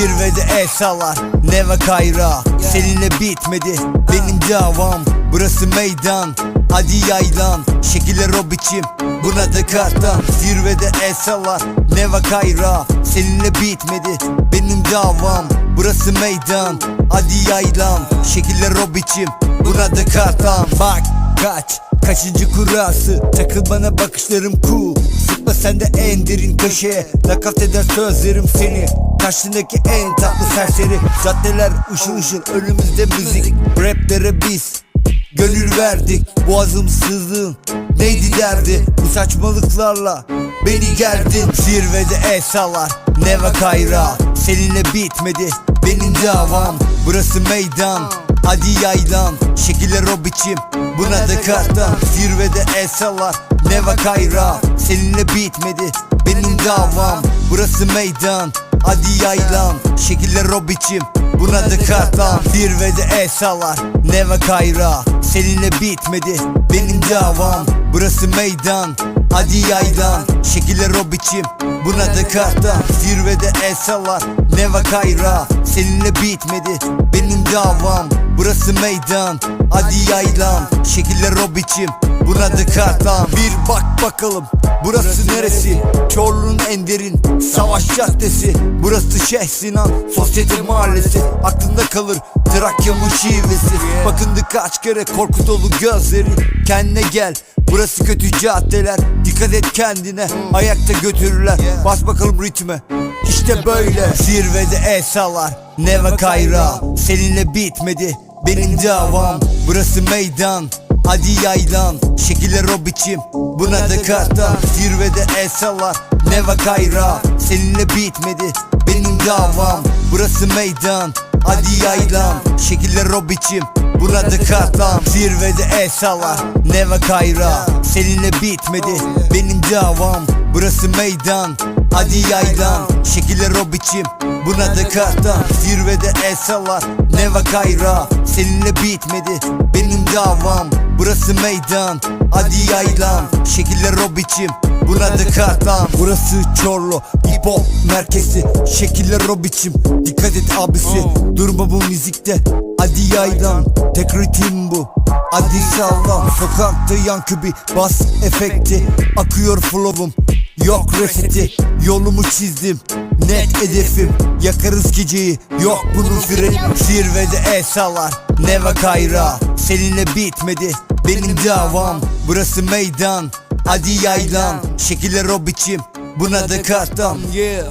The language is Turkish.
Zirvede el sallar Neva Kayra. Seninle bitmedi benim davam. Burası meydan Hadi yaylan. Şekiller o biçim Buna da karttan Zirvede el sallar Neva Kayra. Seninle bitmedi benim davam. Burası meydan Hadi yaylan. Şekiller o biçim Buna da karttan Bak kaç Kaçıncı kurası? Takıl bana bakışlarım cool Sıkma sen de en derin köşeye Nakat eder sözlerim seni Karşındaki en tatlı serseri. Caddeler ışıl ışıl önümüzde müzik. Raplere biz Gönül verdik. Boğazım sızlığın Neydi derdi? Bu saçmalıklarla Beni gerdin Zirvede el sallar Neva Kayra. Seninle bitmedi Benim davam. Burası meydan Hadi yaylan. Şekiller o biçim Buna da karttan Zirvede el sallar Neva Kayra Seninle bitmedi Benim davam. Burası meydan Hadi yaylan. Şekiller o biçim Buna da karttan Zirvede el sallar Neva Kayra Seninle bitmedi Benim davam. Burası meydan Hadi yaylan. Şekiller o Buna da karttan Zirvede el sallar Neva Kayra Seninle bitmedi Benim davam. Burası meydan Hadi yaylan Şekiller o biçim. Buna da karttan Bir bak bakalım Burası neresi? Çorlu'nun en derin Savaş caddesi. Burası Şeyh Sinan Sosyete mahallesi. Aklında kalır Trakya'nın şivesi Bakındı kaç kere korku dolu gözleri. Kendine gel Burası kötü caddeler. Dikkat et kendine Ayakta götürürler. Bas bakalım ritme. İşte böyle. Zirvede el sallar Neva Kayra. Seninle bitmedi Benim davam Burası meydan. Hadi yaylan Şekiller o biçim. Buna da karttan Zirvede el sallar Neva Seninle bitmedi. Benim davam Burası meydan. Hadi yaylan Şekiller o biçim. Buna da kartlan Zirvede el sallar Neva Seninle bitmedi. Benim davam Burası meydan Hadi yaylan. Şekiller o biçim Buna da karttan Zirvede el sallar Neva Seninle bitmedi Benim davam. Burası meydan Hadi yaylan. Şekiller o biçim Buna da kartlan Burası Çorlu Hip hop merkezi. Şekiller o biçim Dikkat et abisi. Durma bu müzikte Hadi yaylan. Tek ritim bu Hadi salla Sokakta yankı bir bas efekti. Akıyor flow'um Yok reseti Yolumu çizdim. Net hedefim Yakarız geceyi. Yok bunun freni Zirvede el sallar. Neva Kayra Seninle bitmedi Benim davam. Burası meydan Hadi yaylan. Şekiller o biçim Buna da karttan Yeah.